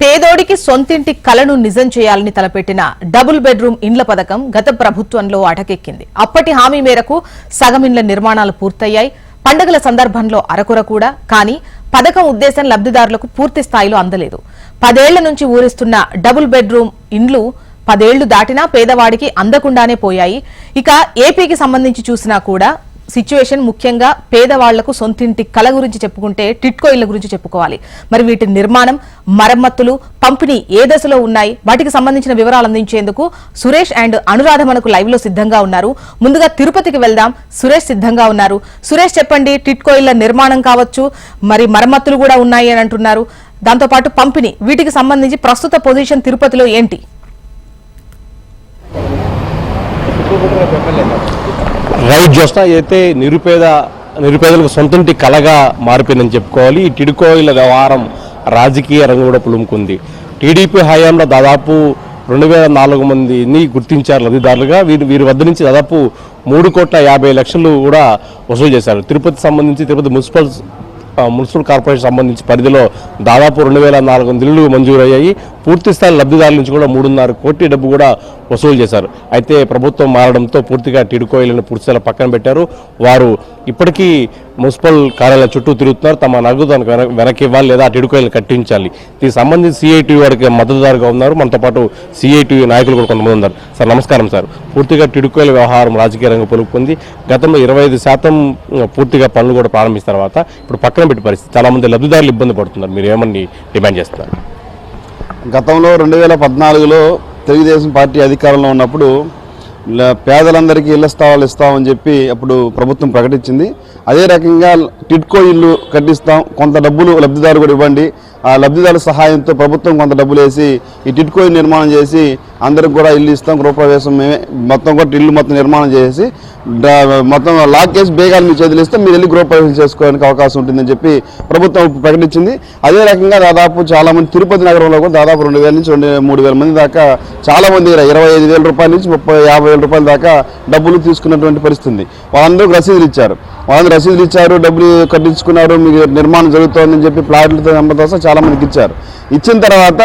పేదోడికి సొంతింటి కలను నిజం చేయాలని తలపెట్టిన డబుల్ బెడ్రూమ్ ఇండ్ల పథకం గత ప్రభుత్వంలో అటకెక్కింది. అప్పటి హామీ మేరకు సగం ఇండ్ల నిర్మాణాలు పూర్తయ్యాయి. పండుగల సందర్భంలో అరకొర కూడా కానీ పథకం ఉద్దేశం లబ్ధిదారులకు పూర్తి స్థాయిలో అందలేదు. పదేళ్ళ నుంచి ఊరిస్తున్న డబుల్ బెడ్రూమ్ ఇండ్లు పదేళ్ళు దాటినా పేదవాడికి అందకుండానే పోయాయి. ఇక ఏపీకి సంబంధించి చూసినా కూడా సిచ్యువేషన్ ముఖ్యంగా పేదవాళ్ళకు సొంతింటి కళ గురించి చెప్పుకుంటే టిట్కో ఇళ్ళ గురించి చెప్పుకోవాలి. మరి వీటి నిర్మాణం మరమ్మతులు పంపిణీ ఏ దశలో ఉన్నాయి? వాటికి సంబంధించిన వివరాలు అందించేందుకు సురేష్ అండ్ అనురాధ మనకు లైవ్లో సిద్ధంగా ఉన్నారు. ముందుగా తిరుపతికి వెళ్దాం. సురేష్ సిద్ధంగా ఉన్నారు. సురేష్ చెప్పండి టిట్కో ఇళ్ళ నిర్మాణం కావచ్చు మరి మరమ్మతులు కూడా ఉన్నాయి అని అంటున్నారు. దాంతోపాటు పంపిణీ వీటికి సంబంధించి ప్రస్తుత పొజిషన్ తిరుపతిలో ఏంటి? రైట్ జోస్నా అయితే నిరుపేద నిరుపేదలకు సొంతంటి కలగా మారిపోయిందని చెప్పుకోవాలి. ఈ టిడుకోయిల వ్యవహారం రాజకీయ రంగు కూడా పులుముకుంది. టీడీపీ హయాంలో దాదాపు రెండు వేల నాలుగు మందిని గుర్తించారు లబ్ధిదారులుగా. వీరి వీరి వద్ద నుంచి దాదాపు మూడు కోట్ల యాభై లక్షలు కూడా వసూలు చేశారు. తిరుపతి సంబంధించి తిరుపతి మున్సిపల్ మున్సిపల్ కార్పొరేషన్ సంబంధించి పరిధిలో దాదాపు రెండు వేల నాలుగు వందల ఇళ్ళు మంజూరయ్యాయి. పూర్తి స్థాయి లబ్ధిదారుల నుంచి కూడా మూడున్నర కోటి డబ్బు కూడా వసూలు చేశారు. అయితే ప్రభుత్వం మారడంతో పూర్తిగా టిడుకోయిలను పూర్తిస్థాయిలో పక్కన పెట్టారు. వారు ఇప్పటికీ మున్సిపల్ కార్యాలయం చుట్టూ తిరుగుతున్నారు. తమ నగదు దానికి వెన- వెనక్కి ఇవ్వాలి లేదా టిడుకోయిలను కట్టించాలి. దీనికి సంబంధించి సిఐటి వారికి మద్దతుదారుగా ఉన్నారు. మనతో పాటు సిఐటి నాయకులు కూడా కొంతమంది ఉన్నారు. సార్ నమస్కారం సార్. పూర్తిగా టిడుకోయిల వ్యవహారం రాజకీయ రంగం పొలుపుకుంది. గతంలో ఇరవై ఐదు శాతం పూర్తిగా పనులు కూడా ప్రారంభించిన తర్వాత ఇప్పుడు పక్కన పెట్టి పరిస్థితి. చాలా మంది లబ్ధిదారులు ఇబ్బంది పడుతున్నారు. మీరు ఏమని డిమాండ్ చేస్తున్నారు? గతంలో రెండు వేల పద్నాలుగులో తెలుగుదేశం పార్టీ అధికారంలో ఉన్నప్పుడు పేదలందరికీ ఇళ్ళ స్థావాలు ఇస్తామని చెప్పి అప్పుడు ప్రభుత్వం ప్రకటించింది. అదే రకంగా టిట్కో ఇల్లు కట్టిస్తాం కొంత డబ్బులు లబ్ధిదారు కూడా ఇవ్వండి. ఆ లబ్ధిదారుల సహాయంతో ప్రభుత్వం కొంత డబ్బులు వేసి ఈ టిట్కో ఇల్లు నిర్మాణం చేసి అందరికి కూడా ఇల్లు ఇస్తాం గృహప్రవేశం మేమే. మొత్తం కూడా ఇల్లు మొత్తం నిర్మాణం చేసి మొత్తం లాక్ చేసి బేగాలు మీ చేతులు ఇస్తే మీరు వెళ్ళి గృహప్రవేశం చేసుకోవడానికి అవకాశం ఉంటుందని చెప్పి ప్రభుత్వం ప్రకటించింది. అదే రకంగా దాదాపు చాలా మంది తిరుపతి నగరంలో కూడా దాదాపు రెండు వేల నుంచి రెండు మూడు వేల మంది దాకా చాలా మంది ఇరవై ఐదు వేల రూపాయల నుంచి ముప్పై యాభై వేల రూపాయల దాకా డబ్బులు తీసుకున్నటువంటి పరిస్థితి. వాళ్ళందరూ రసీదులు ఇచ్చారు. వాళ్ళందరూ రసీదులు ఇచ్చారు డబ్బులు కట్టించుకున్నారు మీకు నిర్మాణం జరుగుతోందని చెప్పి ప్లాట్లతో నెంబర్తో చాలా మందికి ఇచ్చారు. ఇచ్చిన తర్వాత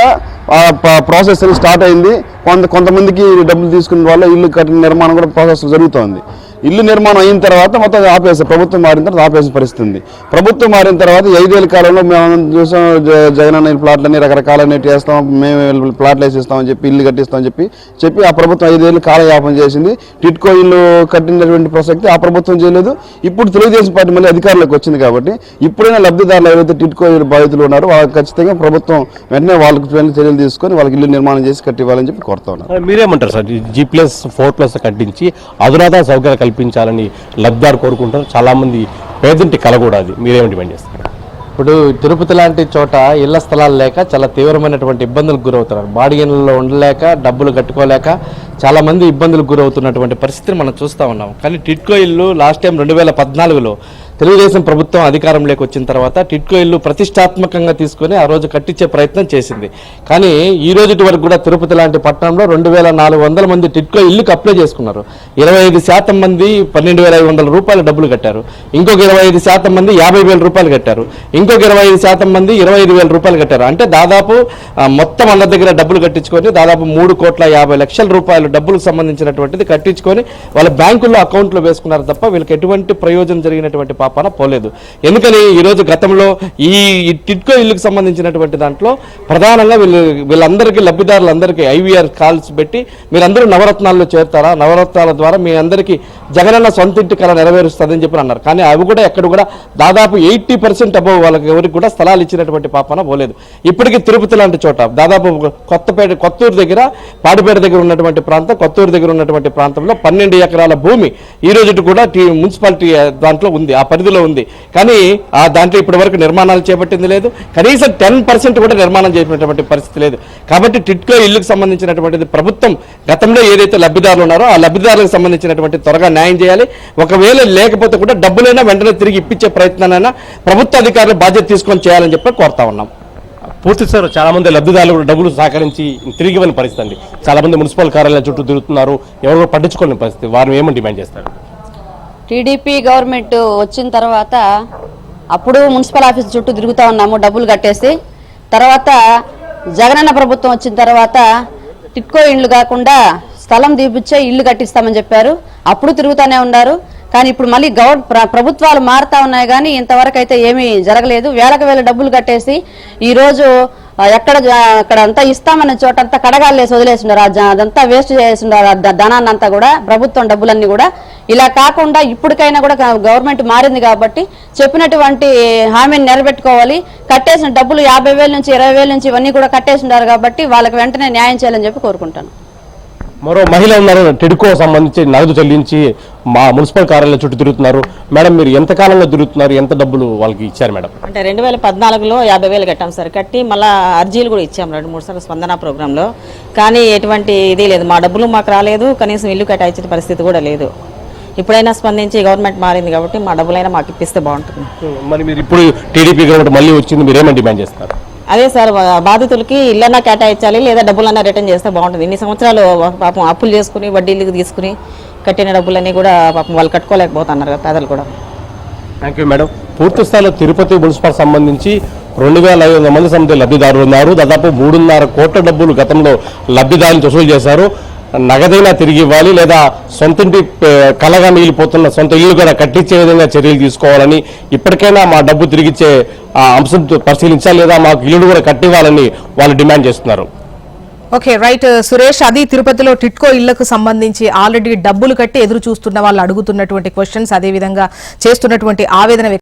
ప్రాసెస్ స్టార్ట్ అయింది. కొంత కొంతమందికి డబ్బులు తీసుకున్న వాళ్ళ ఇల్లు కట్టిన నిర్మాణం కూడా ప్రాసెస్ జరుగుతోంది. ఇల్లు నిర్మాణం అయిన తర్వాత మొత్తం ఆపేసే ప్రభుత్వం మారిన తర్వాత ఆపేసిన పరిస్థితి ఉంది. ప్రభుత్వం మారిన తర్వాత ఐదేళ్ళ కాలంలో మేము చూసాం జ- జగన్ అన్న ప్లాట్లని రకరకాలన్నీ చేస్తాం మేము ప్లాట్లు వేసిస్తామని చెప్పి ఇల్లు కట్టిస్తామని చెప్పి చెప్పి ఆ ప్రభుత్వం ఐదేళ్ళు కాలయాపన చేసింది. టిట్కో ఇల్లు కట్టినటువంటి ప్రసక్తి ఆ ప్రభుత్వం చేయలేదు. ఇప్పుడు తెలుగుదేశం పార్టీ మళ్ళీ అధికారంలోకి వచ్చింది కాబట్టి ఇప్పుడైనా లబ్ధిదారులు ఎవరైతే టిట్కో ఇల్లు బాధితులు ఉన్నారో వాళ్ళకి ఖచ్చితంగా ప్రభుత్వం వెంటనే వాళ్ళకి చర్యలు తీసుకొని వాళ్ళకి ఇల్లు నిర్మాణం చేసి కట్టివ్వాలని చెప్పి కోరుతా ఉన్నారు మీరేమంటారు sir? G plus four plus కట్టించి అధునాత సౌకర్యాలు కల్పించాలని లబ్ధార్ కోరుకుంటారు. చాలామంది పేదంటి పేదింటి కల కూడా అది. మీరేమి డిమాండ్ చేస్తారు? ఇప్పుడు తిరుపతి లాంటి చోట ఇళ్ళ స్థలాలు లేక చాలా తీవ్రమైనటువంటి ఇబ్బందులకు గురవుతున్నారు. బాడిగలలో ఉండలేక డబ్బులు కట్టుకోలేక చాలామంది ఇబ్బందులకు గురవుతున్నటువంటి పరిస్థితిని మనం చూస్తూ ఉన్నాం. కానీ టిట్కో ఇల్లు లాస్ట్ టైం రెండు వేల పద్నాలుగులో తెలుగుదేశం ప్రభుత్వం అధికారంలోకి వచ్చిన తర్వాత టిట్కో ఇల్లు ప్రతిష్టాత్మకంగా తీసుకొని ఆ రోజు కట్టించే ప్రయత్నం చేసింది. కానీ ఈ రోజుటి వరకు కూడా తిరుపతి లాంటి పట్టణంలో రెండు వేల నాలుగు వందల మంది టిట్కో ఇల్లుకి అప్లై చేసుకున్నారు. ఇరవై ఐదు శాతం మంది పన్నెండు వేల ఐదు వందల రూపాయలు డబ్బులు కట్టారు. ఇంకొక ఇరవై ఐదు శాతం మంది యాభై వేల రూపాయలు కట్టారు. ఇంకొక ఇరవై ఐదు శాతం మంది ఇరవై ఐదు వేల రూపాయలు కట్టారు. అంటే దాదాపు మొత్తం అందరి దగ్గర డబ్బులు కట్టించుకొని దాదాపు మూడు కోట్ల యాభై లక్షల రూపాయలు డబ్బులకు సంబంధించినటువంటిది కట్టించుకొని వాళ్ళ బ్యాంకుల్లో అకౌంట్లో వేసుకున్నారు తప్ప వీళ్ళకి ఎటువంటి ప్రయోజనం జరిగినటువంటి పాపాన పోలేదు. ఎందుకని ఈ రోజు గతంలో ఈ టిట్కో ఇల్లుకు సంబంధించినటువంటి దాంట్లో ప్రధానంగా వీళ్ళు వీళ్ళందరికీ లబ్ధిదారులందరికీ ఐవీఆర్ కాల్స్ పెట్టి మీరందరూ నవరత్నాల్లో చేరుతారా? నవరత్నాల ద్వారా మీ అందరికీ జగనన్న సొంత ఇంటి కళ నెరవేరుస్తుందని చెప్పి అన్నారు. కానీ అవి కూడా ఎక్కడ కూడా దాదాపు ఎయిటీ పర్సెంట్ అబౌవ్ వాళ్ళకి ఎవరికి కూడా స్థలాలు ఇచ్చినటువంటి పాపన పోలేదు. ఇప్పటికీ తిరుపతి లాంటి చోట దాదాపు కొత్తపేట కొత్తూరు దగ్గర పాడిపేట దగ్గర ఉన్నటువంటి ప్రాంతం కొత్తూరు దగ్గర ఉన్నటువంటి ప్రాంతంలో పన్నెండు ఎకరాల భూమి ఈ రోజు కూడా టీ- మున్సిపాలిటీ దాంట్లో ఉంది. ఆ పరిధిలో ఉంది. కానీ ఆ దాంట్లో ఇప్పటి వరకు నిర్మాణాలు చేపట్టింది లేదు. కనీసం టెన్ పర్సెంట్ కూడా నిర్మాణం చేసినటువంటి పరిస్థితి లేదు. కాబట్టి టిట్కో ఇల్లుకు సంబంధించినటువంటిది ప్రభుత్వం గతంలో ఏదైతే లబ్ధిదారులు ఉన్నారో ఆ లబ్ధిదారులకు సంబంధించినటువంటి త్వరగా న్యాయం చేయాలి. ఒకవేళ లేకపోతే కూడా డబ్బులైనా వెంటనే తిరిగి ఇప్పించే ప్రయత్నాలైనా ప్రభుత్వ అధికారులు బాధ్యత తీసుకొని చేయాలని చెప్పి కోరుతా ఉన్నాం. పూర్తి సార్ చాలా మంది లబ్ధిదారులు కూడా డబ్బులు సహకరించి తిరిగి ఇవ్వని పరిస్థితి అండి. చాలామంది మున్సిపల్ కార్యాలయాల చుట్టూ తిరుగుతున్నారు. ఎవరు పట్టించుకోలేని పరిస్థితి. వారిని ఏమని డిమాండ్ చేస్తారు? టీడీపీ గవర్నమెంట్ వచ్చిన తర్వాత అప్పుడు మున్సిపల్ ఆఫీస్ చుట్టూ తిరుగుతూ ఉన్నాము డబ్బులు కట్టేసి. తర్వాత జగనన్న ప్రభుత్వం వచ్చిన తర్వాత టిట్కో ఇండ్లు కాకుండా స్థలం తీపిచ్చే ఇల్లు కట్టిస్తామని చెప్పారు. అప్పుడు తిరుగుతూనే ఉన్నారు. కానీ ఇప్పుడు మళ్ళీ గవర్ ప్ర- ప్రభుత్వాలు మారుతా ఉన్నాయి కానీ ఇంతవరకు అయితే ఏమీ జరగలేదు. వేలకు వేల డబ్బులు కట్టేసి ఈరోజు ఎక్కడ అక్కడ అంతా ఇస్తామన్న చోట అంతా కడగాలేసి వదిలేసిండారు ఆ అదంతా వేస్ట్ చేసిండారు ఆ ధనాన్ని అంతా కూడా ప్రభుత్వం డబ్బులన్నీ కూడా. ఇలా కాకుండా ఇప్పటికైనా కూడా గవర్నమెంట్ మారింది కాబట్టి చెప్పినటువంటి హామీని నిలబెట్టుకోవాలి కట్టేసిన డబ్బులు యాభై వేల నుంచి ఇరవై నుంచి ఇవన్నీ కూడా కట్టేసిండారు కాబట్టి వాళ్ళకి వెంటనే న్యాయం చేయాలని చెప్పి కోరుకుంటాను. మరో మహిళ ఉన్నారు టిడ్కో సంబంధించి నగదు చెల్లించి మా మున్సిపల్ కార్యాలయం చుట్టూ తిరుగుతున్నారు. మేడం మీరు ఎంత కాలంగా తిరుగుతున్నారు? ఎంత డబ్బులు వాళ్ళకి ఇచ్చారు మేడం? అంటే రెండు వేల పద్నాలుగులో యాభై వేలు కట్టాం సార్. కట్టి మళ్ళీ అర్జీలు కూడా ఇచ్చాం రెండు మూడు సార్లు స్పందన ప్రోగ్రాంలో. కానీ ఎటువంటి ఇది లేదు. మా డబ్బులు మాకు రాలేదు. కనీసం ఇల్లు కట్టాల్సిన పరిస్థితి కూడా లేదు. ఇప్పుడైనా స్పందించి గవర్నమెంట్ మారింది కాబట్టి మా డబ్బులైనా మాకు ఇప్పిస్తే బాగుంటుంది. మరి మీరు ఇప్పుడు టీడీపీ గవర్నమెంట్ మళ్ళీ వచ్చింది మీరు ఏమని డిమాండ్ చేస్తారు అదే సార్ బాధితులకి ఇళ్ళన్నా కేటాయించాలి లేదా డబ్బులన్నా రిటర్న్ చేస్తే బాగుంటుంది. ఇన్ని సంవత్సరాలు పాపం అప్పులు చేసుకుని వడ్డీలు తీసుకుని కట్టిన డబ్బులన్నీ కూడా పాపం వాళ్ళు కట్టుకోలేకపోతున్నారు పేదలు కూడా. థ్యాంక్ యూ మేడం పూర్తి స్థాయిలో తిరుపతి మున్సిపల్ సంబంధించి రెండు వేల ఐదు వందల మంది సమితి లబ్ధిదారులు ఉన్నారు. దాదాపు మూడున్నర కోట్ల డబ్బులు గతంలో లబ్ధిదారులు వసూలు చేశారు. నగదైనా తిరిగి ఇవ్వాలి లేదా సొంతింటి కళగా కలగా మిగిలిపోతున్న సొంత ఇల్లు కూడా కట్టించే విధంగా చర్యలు తీసుకోవాలని ఇప్పటికైనా మా డబ్బు తిరిగిచ్చే ఆ అంశం పరిశీలించాలి లేదా మాకు ఇల్లు కూడా కట్టివ్వాలని వాళ్ళు డిమాండ్ చేస్తున్నారు. ఓకే రైట్ సురేష్ అది తిరుపతిలో టిట్కో ఇళ్ళకు సంబంధించి ఆల్రెడీ డబ్బులు కట్టి ఎదురు చూస్తున్న వాళ్ళు అడుగుతున్నటువంటి క్వశ్చన్స్ అదే విధంగా చేస్తున్నటువంటి ఆవేదన